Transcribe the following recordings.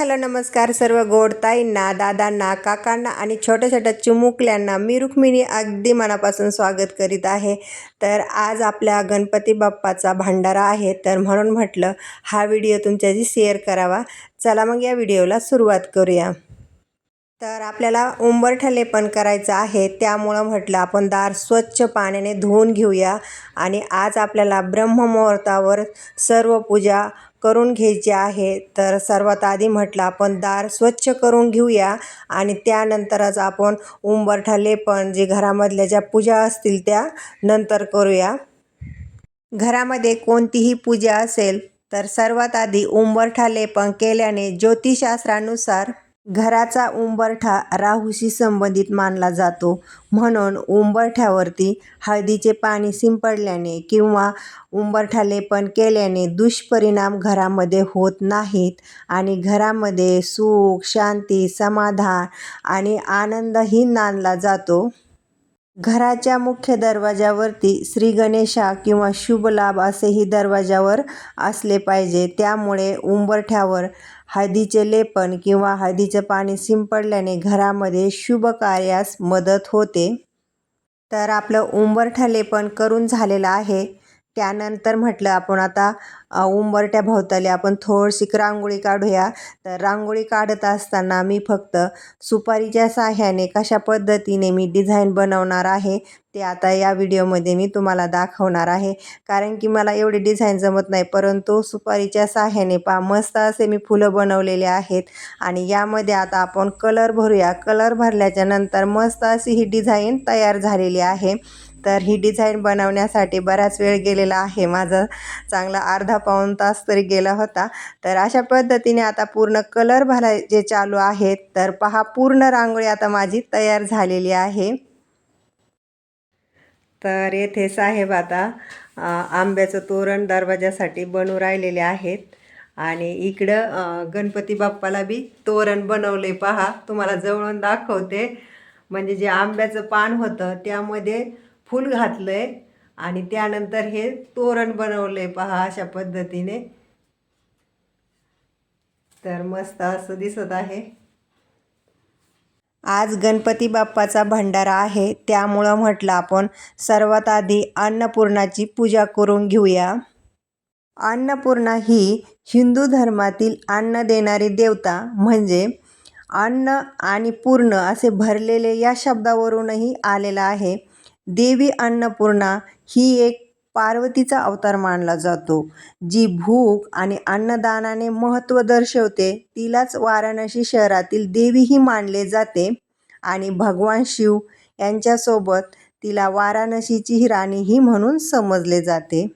Hello नमस्कार सर्व गोड ताईंना दादांना काकांना आणि छोट्या छोट्या चिमुकल्यांना मी रुक्मिणी अगदी मनापासून स्वागत करीत आहे. तर आज आपल्या गणपती बाप्पाचा भांडारा आहे. तर म्हणून म्हटलं हा व्हिडिओ तुमच्याशी शेअर करावा. चला मग या व्हिडिओला सुरुवात करूया. तर आपल्याला उंबरठा पण करायचं आहे. त्यामुळं म्हटलं आपण दार स्वच्छ पाण्याने धुवून घेऊया. आणि आज आपल्याला ब्रह्ममुहूर्तावर सर्व पूजा करून घ्यायचे आहे. तर सर्वात आधी म्हटलं आपण दार स्वच्छ करून घेऊया आणि त्यानंतरच आपण उंबरठा लेपन जे घरामधल्या ज्या पूजा असतील त्या नंतर करूया. घरामध्ये कोणतीही पूजा असेल तर सर्वात आधी उंबरठा लेपन केल्याने ज्योतिषशास्त्रानुसार घराचा उंबरठा राहूशी संबंधित मानला जातो. म्हणून उंबरठ्यावरती हळदीचे पाणी शिंपडल्याने किंवा उंबरठा लेपन केल्याने दुष्परिणाम घरामध्ये होत नाहीत आणि घरामध्ये सुख शांती समाधान आणि आनंदही नांदला जातो. घराच्या मुख्य दरवाजावरती श्री गणेशा किंवा शुभ लाभ असेही दरवाजावर असले पाहिजे. त्यामुळे उंबरठ्यावर हळदीचे लेपन किंवा हळदीचं पाणी शिंपडल्याने घरामध्ये शुभ कार्यास मदत होते. तर आपलं उंबरठा लेपन करून झालेलं आहे. त्यानंतर म्हटलं आपण आता उंबरट्या भोवताली आपण थोडीशी रांगोळी काढूया. तर रांगोळी काढत असताना मी फक्त सुपारीच्या साह्याने कशा पद्धतीने मी डिझाईन बनवणार आहे ते आता या व्हिडिओमध्ये मी तुम्हाला दाखवणार आहे. कारण की मला एवढी डिझाईन जमत नाही परंतु सुपारीच्या साह्याने पा मस्त असे मी फुलं बनवलेले आहेत. आणि यामध्ये आता आपण कलर भरूया. कलर भरल्याच्या नंतर मस्त अशी ही डिझाईन तयार झालेली आहे. तर ही डिझाईन बनवण्यासाठी बराच वेळ गेलेला आहे. माझा चांगला अर्धा पाऊण तास तरी गेला होता. तर अशा पद्धतीने आता पूर्ण कलर भरायचे चालू आहेत. तर पहा पूर्ण रांगोळी आता माझी तयार झालेली आहे. तर येथे साहेब आता आंब्याचं तोरण दरवाजासाठी बनू राहिलेले आहेत. आणि इकडं गणपती बाप्पाला बी तोरण बनवले पहा तुम्हाला जवळून दाखवते. म्हणजे जे आंब्याचं पान होतं त्यामध्ये फूल घातलं आहे आणि त्यानंतर हे तोरण बनवलं आहे पहा अशा पद्धतीने. तर मस्त असं दिसत आहे. आज गणपती बाप्पाचा भंडारा आहे त्यामुळं म्हटलं आपण सर्वात आधी अन्नपूर्णाची पूजा करून घेऊया. अन्नपूर्णा ही हिंदू धर्मातील अन्न देणारी देवता म्हणजे अन्न आणि पूर्ण असे भरलेले या शब्दावरूनही आलेलं आहे. देवी अन्नपूर्णा ही एक पार्वतीचा अवतार मानला जातो. जी भूक आणि अन्नदानाने महत्त्व दर्शवते तिलाच वाराणसी शहरातील देवीही मानले जाते आणि भगवान शिव यांच्यासोबत तिला वाराणसीची राणीही म्हणून समजले जाते.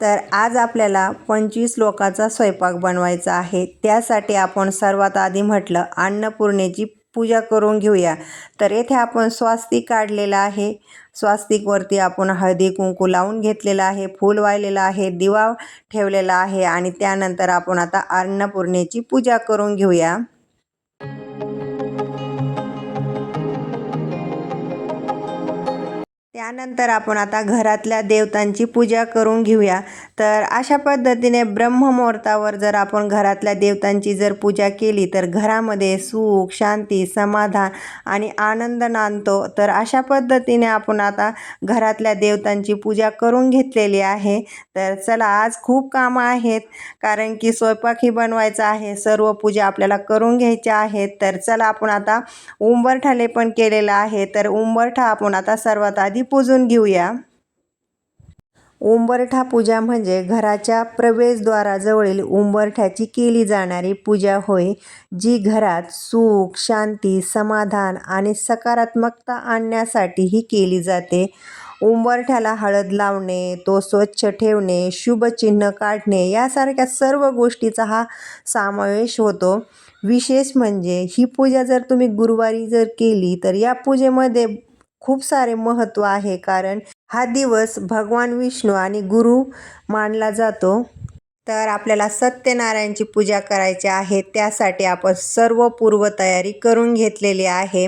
तर आज आपल्याला पंचवीस लोकांचा स्वयंपाक बनवायचा आहे. त्यासाठी आपण सर्वात आधी म्हटलं अन्नपूर्णेची पूजा करून घेऊया. तर येथे आपण स्वास्तिक काढलेलं आहे. स्वास्तिकवरती आपण हळदी कुंकू लावून घेतलेला आहे फूल वाहिलेलं आहे दिवा ठेवलेला आहे आणि त्यानंतर आपण आता अन्नपूर्णेची पूजा करून घेऊया. त्यानंतर आपण आता घरातल्या देवतांची पूजा करून घेऊया. तर अशा पद्धतीने ब्रह्ममुहूर्तावर जर आपण घरातल्या देवतांची जर पूजा केली तर घरामध्ये सुख शांती समाधान आणि आनंद नांदतो. तर अशा पद्धतीने आपण आता घरातल्या देवतांची पूजा करून घेतलेली आहे. तर चला आज खूप कामं आहेत कारण की स्वयंपाकही बनवायचा आहे. सर्व पूजा आपल्याला करून घ्यायच्या आहेत. तर चला आपण आता उंबरठाले पण केलेलं आहे. तर उंबरठा आपण आता सर्वात आधी पूजून घेऊया. उंबरठा पूजा म्हणजे घराच्या प्रवेशद्वाराजवळील उंबरठ्याची केली जाणारी पूजा होय जी घरात सुख शांती समाधान आणि सकारात्मकता आणण्यासाठीही केली जाते. उंबरठ्याला हळद लावणे तो स्वच्छ ठेवणे शुभचिन्ह काढणे यासारख्या सर्व गोष्टीचा हा समावेश होतो. विशेष म्हणजे ही पूजा जर तुम्ही गुरुवारी जर केली तर या पूजेमध्ये खूप सारे महत्त्व आहे. कारण हा दिवस भगवान विष्णू आणि गुरु मानला जातो. तर आपल्याला सत्यनारायणची पूजा करायची आहे. त्यासाठी आपण सर्व पूर्वतयारी करून घेतलेली आहे.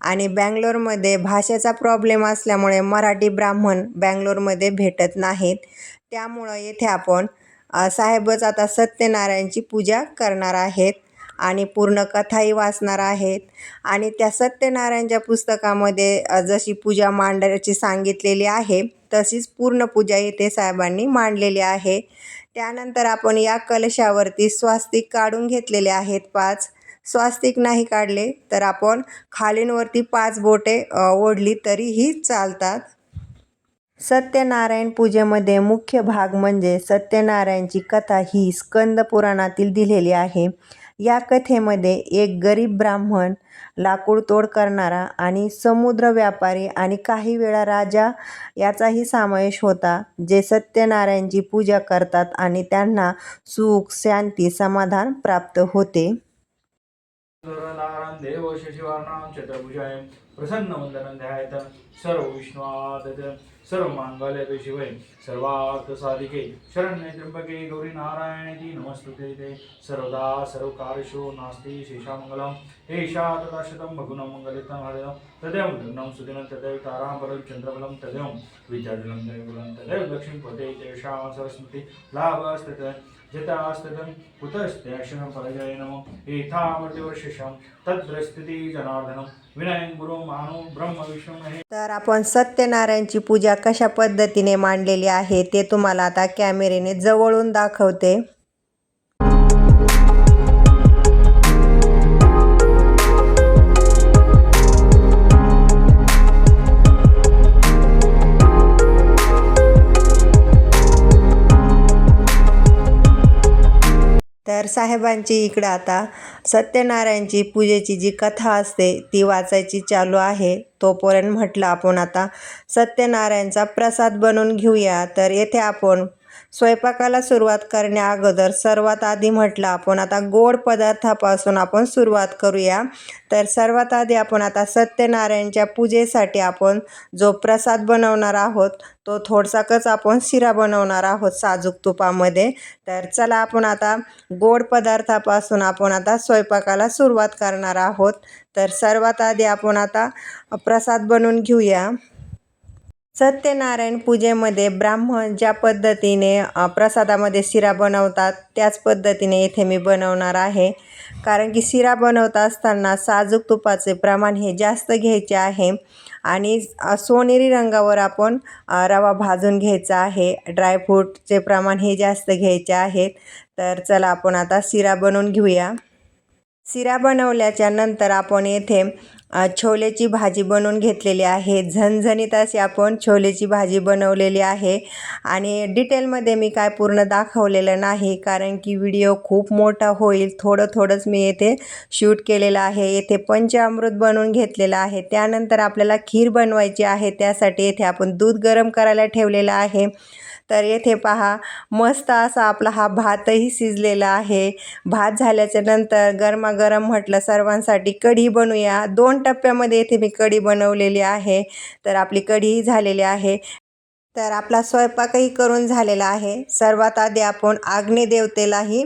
आणि बँगलोरमध्ये भाषेचा प्रॉब्लेम असल्यामुळे मराठी ब्राह्मण बँगलोरमध्ये भेटत नाहीत. त्यामुळं येथे आपण साहेबच आता सत्यनारायणची पूजा करणार आहेत. आणि पूर्ण कथाही वाचणार आहेत. आणि त्या सत्यनारायणच्या पुस्तकामध्ये जशी पूजा मांडायची सांगितलेली आहे तशीच पूर्ण पूजा येथे साहेबांनी मांडलेली आहे. त्यानंतर आपण या कलशावरती स्वास्तिक काढून घेतलेले आहेत पाच. स्वास्तिक नाही काढले तर आपण खालींवरती पाच बोटे ओढली तरीही चालतात. सत्यनारायण पूजेमध्ये मुख्य भाग म्हणजे सत्यनारायणची कथा ही स्कंद पुराणातील दिलेली आहे. या कथेमध्ये एक गरीब ब्राह्मण लाकूडतोड करणारा आणि समुद्र व्यापारी आणि काही वेळा राजा याचाही समावेश होता जे सत्यनारायणची पूजा करतात आणि त्यांना सुख शांती समाधान प्राप्त होते. नारायण सर्व शशिवर्णां चतुर्भुजाय साधिके ध्यायत सर्वविष्णुवादत शरण्ये गौरी नारायणीति नमस्तुते ते. सर्वदा सर्वकार्येषु नास्ति शेषामङ्गलम् एषा तथा शतं भगुनं मङ्गलितं हरिदं तदेव लग्नं सुदिनं तदेव ताराबलं चन्द्रबलं तदेव विद्याजलं दैवलं तदेव लक्ष्मीपते तेषां सरस्मृति लाभस्तत् जतास्ततं कुतस्ते अक्षरं फलजय नमो एथामृतिवर्षिषं तद्रस्थिति जनार्दनं. तर आपण सत्यनारायणची पूजा कशा पद्धतीने मांडलेली आहे ते तुम्हाला आता कॅमेरेने जवळून दाखवते. तर साहेबांची इकडं आता सत्यनारायणची पूजेची जी कथा असते ती वाचायची चालू आहे. तोपर्यंत म्हटलं आपण आता सत्यनारायणचा प्रसाद बनवून घेऊया. तर येथे आपण स्वयंपाकाला सुरुवात करण्या अगोदर सर्वात आधी म्हटलं आपण आता गोड पदार्थापासून आपण सुरुवात करूया. तर सर्वात आधी आपण आता सत्यनारायणच्या पूजेसाठी आपण जो प्रसाद बनवणार आहोत तो थोडसाकच आपण शिरा बनवणार आहोत साजूक तुपामध्ये. तर चला आपण आता गोड पदार्थापासून आपण आता स्वयंपाकाला सुरुवात करणार आहोत. तर सर्वात आधी आपण आता प्रसाद बनवून घेऊया. सत्यनारायण पूजेमध्ये ब्राह्मण ज्या पद्धतीने प्रसादामध्ये शिरा बनवतात त्याच पद्धतीने येथे मी बनवणार आहे. कारण की शिरा बनवत असताना साजूक तुपाचे प्रमाण हे जास्त घ्यायचे आहे आणि सोनेरी रंगावर आपण रवा भाजून घ्यायचा आहे. ड्रायफ्रूटचे प्रमाण हे जास्त घ्यायचे आहेत तर चला आपण आता शिरा बनवून घेऊया. शिरा बनवल्याच्या नंतर आपण येथे छोलेची भाजी बनवून घेतलेली आहे. झणझणीत अशी आपण छोलेची भाजी बनवलेली आहे. आणि डिटेलमध्ये मी काय पूर्ण दाखवलेलं नाही कारण की व्हिडिओ खूप मोठा होईल. थोडं थोडंच मी येथे शूट केलेलं आहे. येथे पंचामृत बनवून घेतलेलं आहे. त्यानंतर आपल्याला खीर बनवायची आहे. त्यासाठी येथे आपण दूध गरम करायला ठेवलेलं आहे. तर येथे पहा मस्त असा आपला हा भातही शिजलेला आहे. भात झाल्याच्यानंतर गरमागरम म्हटलं सर्वांसाठी कढी बनवूया. दोन टप्प्यामध्ये इथे मी कढी बनवलेली आहे. तर आपली कढीही झालेली आहे. तर आपला स्वयंपाकही करून झालेला आहे. सर्वात आधी आपण अग्निदेवतेलाही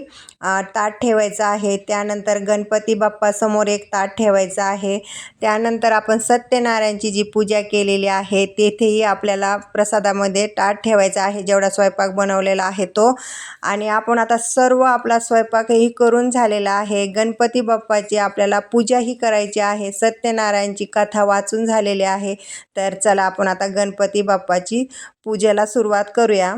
ताट ठेवायचं आहे. त्यानंतर गणपती बाप्पासमोर एक ताट ठेवायचं आहे. त्यानंतर आपण सत्यनारायणची जी पूजा केलेली आहे तेथेही आपल्याला प्रसादामध्ये ताट ठेवायचा आहे जेवढा स्वयंपाक बनवलेला आहे तो. आणि आपण आता सर्व आपला स्वयंपाकही करून झालेला आहे. गणपती बाप्पाची आपल्याला पूजाही करायची आहे. सत्यनारायणची कथा वाचून झालेली आहे. तर चला आपण आता गणपती बाप्पाची पूजेला सुरुवात करूया.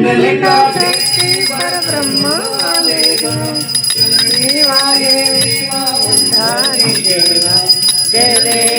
కుండలికా శక్తి పరబ్రహ్మ దేవాయ జయ దేవ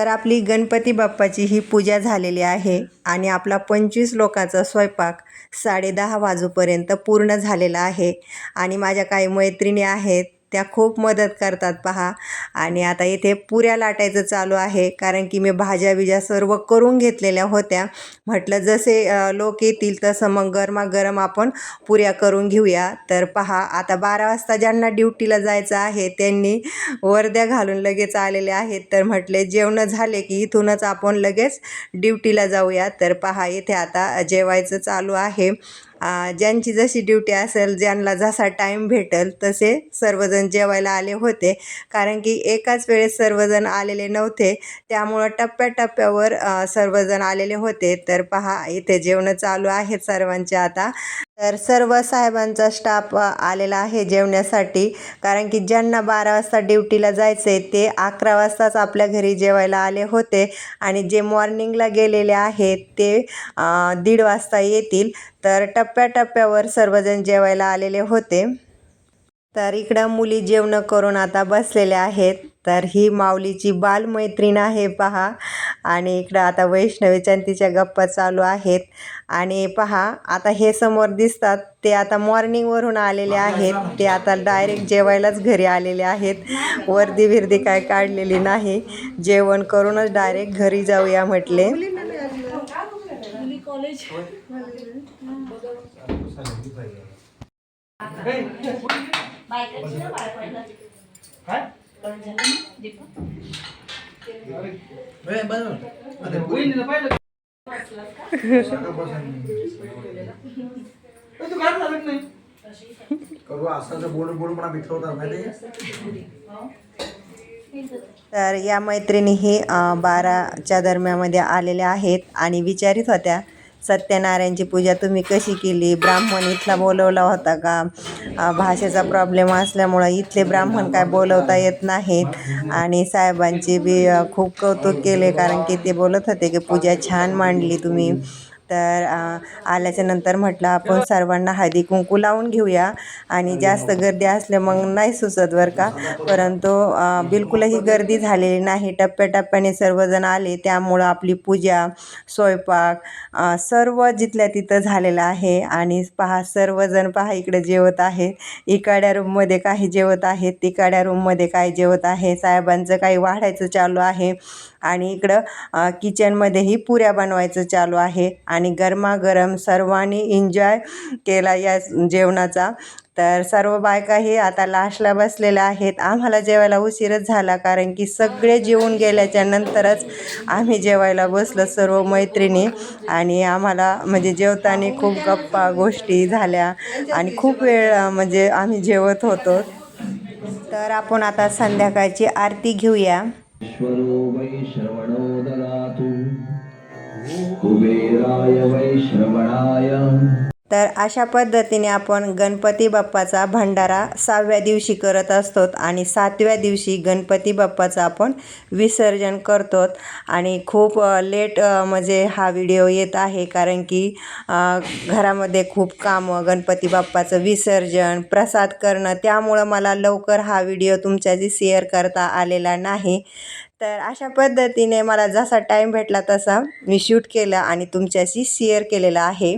तर आपली गणपती बाप्पाची ही पूजा झालेली आहे आणि आपला पंचवीस लोकांचा स्वयंपाक साडेदहा वाजूपर्यंत पूर्ण झालेला आहे. आणि माझ्या काही मैत्रिणी आहेत त्या खूप मदत करतात पहा. आणि आता इथे पुऱ्या लाटायचं चालू आहे. कारण की मी भाज्या बिज्या सर्व करून घेतलेल्या होत्या. म्हटलं जसे लोक येतील तसं मग गरमागरम आपण पुऱ्या करून घेऊया. तर पहा आता बारा वाजता ज्यांना ड्युटीला जायचं आहे त्यांनी वर्ध्या घालून लगेच आलेले आहेत. तर म्हटले जेवणं झाले की इथूनच आपण लगेच ड्युटीला जाऊया. तर पहा इथे आता जेवायचं चालू आहे. ज्यांची जशी ड्युटी असेल ज्यांना जसा टाईम भेटेल तसे सर्वजण जेवायला आले होते. कारण की एकाच वेळेस सर्वजण आलेले नव्हते. त्यामुळं टप्प्याटप्प्यावर सर्वजण आलेले होते. तर पहा इथे जेवणं चालू आहेत सर्वांचे आता. तर सर्व साहेबांचा स्टाफ आलेला आहे जेवण्यासाठी. कारण की ज्यांना बारा वाजता ड्युटीला जायचे ते अकरा वाजताच आपल्या घरी जेवायला आले होते. आणि जे मॉर्निंगला गेलेले आहेत ते दीड वाजता येतील. तर टप टप्प्याटप्प्यावर सर्वजण जेवायला आलेले होते. तर इकडं मुली जेवणं करून आता बसलेल्या आहेत. तर ही माऊलीची बालमैत्रीण आहे पहा. आणि इकडं आता वैष्णवीच्या चंतीच्या तिच्या गप्पा चालू आहेत. आणि पहा आता हे समोर दिसतात. ते आता मॉर्निंगवरून आलेले आहेत. ते आता डायरेक्ट जेवायलाच घरी आलेले आहेत. वर्दी बिर्दी काय काढलेली नाही. जेवण करूनच डायरेक्ट घरी जाऊया म्हटले. माहिती तर या मैत्रिणीही बाराच्या दरम्यामध्ये आलेल्या आहेत आणि विचारित होत्या सत्यनारायणची पूजा तुम्ही कशी केली? ब्राह्मण इथला बोलवला होता का? भाषेचा प्रॉब्लेम असल्यामुळं इथले ब्राह्मण काय बोलवता येत नाहीत. आणि साहेबांचे बी खूप कौतुक केले कारण की ते बोलत होते की पूजा छान मांडली तुम्ही. तर आल्याच्यानंतर म्हटलं आपण सर्वांना हळदी कुंकू लावून घेऊया. आणि जास्त गर्दी असल्या मग नाही सुचत बरं का. परंतु बिलकुलही गर्दी झालेली नाही. टप्प्याटप्प्याने सर्वजण आले. त्यामुळं आपली पूजा स्वयंपाक सर्व जिथल्या तिथं झालेलं आहे. आणि पहा सर्वजण पहा इकडे जेवत आहेत. इकाड्या रूममध्ये काही जेवत आहेत. तिकाड्या रूममध्ये काय जेवत आहे. साहेबांचं काही वाढायचं चालू आहे. आणि इकडं किचनमध्येही पुऱ्या बनवायचं चालू आहे. आणि आणि गरमागरम सर्वांनी एन्जॉय केला या जेवणाचा. तर सर्व बायकाही आता लास्टला बसलेल्या आहेत. आम्हाला जेवायला उशीरच झाला कारण की सगळे जेवून गेल्याच्या नंतरच आम्ही जेवायला बसलो सर्व मैत्रिणी. आणि आम्हाला म्हणजे जेवताना खूप गप्पा गोष्टी झाल्या आणि खूप वेळ म्हणजे आम्ही जेवत होतो. तर आपण आता संध्याकाळची आरती घेऊया. कुबेराय वैश्रवणाय तर अशा पद्धतीने आपण गणपती बाप्पाचा भंडारा सहाव्या दिवशी करत असतो आणि सातव्या दिवशी गणपती बाप्पाचं आपण विसर्जन करतो. आणि खूप लेट म्हणजे हा व्हिडिओ येत आहे कारण की घरामध्ये खूप कामं गणपती बाप्पाचं विसर्जन प्रसाद करणं त्यामुळं मला लवकर हा व्हिडिओ तुमच्याशी शेअर करता आलेला नाही. तर अशा पद्धतीने मला जसा टाईम भेटला तसा मी शूट केला आणि तुमच्याशी शेअर केलेला आहे.